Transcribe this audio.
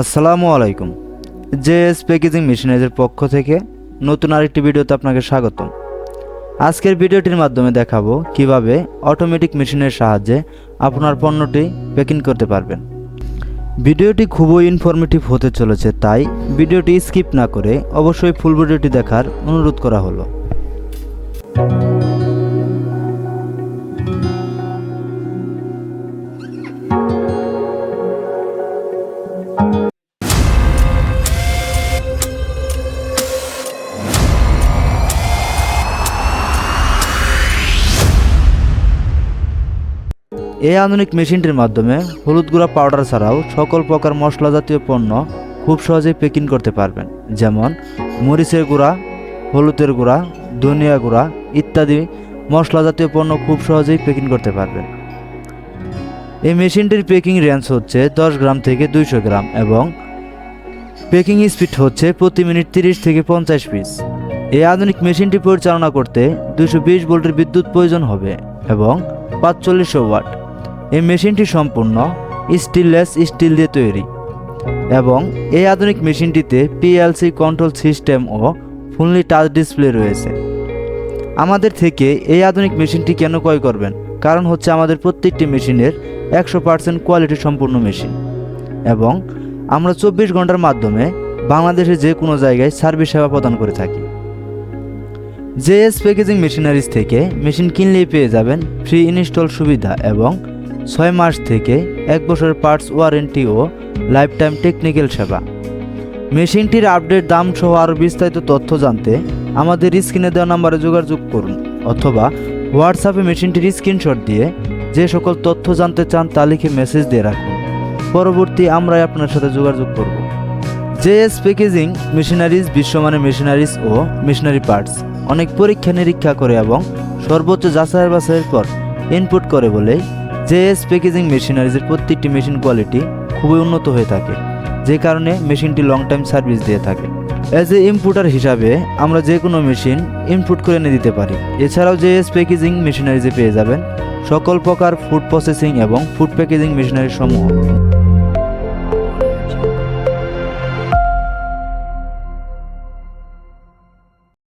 আসসালামু আলাইকুম। JS packaging মেশিনারিজের পক্ষ থেকে নতুন আরেকটি ভিডিওতে আপনাকে স্বাগতম। আজকের ভিডিওটির মাধ্যমে দেখাবো কীভাবে অটোমেটিক মেশিনের সাহায্যে আপনার পণ্যটি প্যাকিং করতে পারবেন। ভিডিওটি খুবই ইনফরমেটিভ হতে চলেছে, তাই ভিডিওটি স্কিপ না করে অবশ্যই ফুল ভিডিওটি দেখার অনুরোধ করা হলো। এই আধুনিক মেশিনটির মাধ্যমে হলুদ গুঁড়া পাউডার ছাড়াও সকল প্রকার মশলা জাতীয় পণ্য খুব সহজেই প্যাকিং করতে পারবেন। যেমন মরিচের গুঁড়া, হলুদের গুঁড়া, ধনিয়া গুঁড়া ইত্যাদি মশলা জাতীয় পণ্য খুব সহজেই প্যাকিং করতে পারবেন। এই মেশিনটির প্যাকিং রেঞ্জ হচ্ছে দশ গ্রাম থেকে দুইশো গ্রাম এবং প্যাকিং স্পিড হচ্ছে প্রতি মিনিট তিরিশ থেকে পঞ্চাশ পিস এই আধুনিক মেশিনটি পরিচালনা করতে দুশো বিশ ভোল্টের বিদ্যুৎ প্রয়োজন হবে এবং পাঁচচল্লিশশো ওয়াট। এই মেশিনটি সম্পূর্ণ স্টিললেস স্টিল দিয়ে তৈরি এবং এই আধুনিক মেশিনটিতে পিএলসি কন্ট্রোল সিস্টেম ও ফুললি টাচ ডিসপ্লে রয়েছে। আমাদের থেকে এই আধুনিক মেশিনটি কেন ক্রয় করবেন? কারণ হচ্ছে আমাদের প্রত্যেকটি মেশিনের একশো পার্সেন্ট কোয়ালিটি সম্পূর্ণ মেশিন এবং আমরা চব্বিশ ঘণ্টার মাধ্যমে বাংলাদেশের যে কোনো জায়গায় সার্ভিস সেবা প্রদান করে থাকি। জেএস প্যাকেজিং মেশিনারিজ থেকে মেশিন কিনলেই পেয়ে যাবেন ফ্রি ইনস্টল সুবিধা এবং ছয় মাস থেকে এক বছরের পার্টস ওয়ারেন্টি ও লাইফ টাইম টেকনিক্যাল সেবা। মেশিনটির আপডেট দাম সহ আরও বিস্তারিত তথ্য জানতে আমাদের স্ক্রিনে দেওয়া নাম্বারে যোগাযোগ করুন অথবা হোয়াটসঅ্যাপে মেশিনটির স্ক্রিনশট দিয়ে যে সকল তথ্য জানতে চান তা লিখে মেসেজ দিয়ে রাখুন। পরবর্তী আমরাই আপনার সাথে যোগাযোগ করব। জেএস প্যাকেজিং, মেশিনারিজ, বিশ্বমানের মেশিনারিজ ও মেশিনারি পার্টস। অনেক পরীক্ষা নিরীক্ষা করে এবং সর্বোচ্চ যাচাই বাছাইয়ের পর ইনপুট করে বলে জেএস প্যাকেজিং মেশিনারিজের প্রত্যেকটি মেশিন কোয়ালিটি খুবই উন্নত হয়ে থাকে, যে কারণে মেশিনটি লং টাইম সার্ভিস দিয়ে থাকে। অ্যাজ এ ইম্পুটার হিসাবে, আমরা যে কোনো মেশিন ইনপুট করে এনে দিতে পারি। এছাড়াও জেএস প্যাকেজিং মেশিনারিজে পেয়ে যাবেন সকল প্রকার ফুড প্রসেসিং এবং ফুড প্যাকেজিং মেশিনারি সমূহ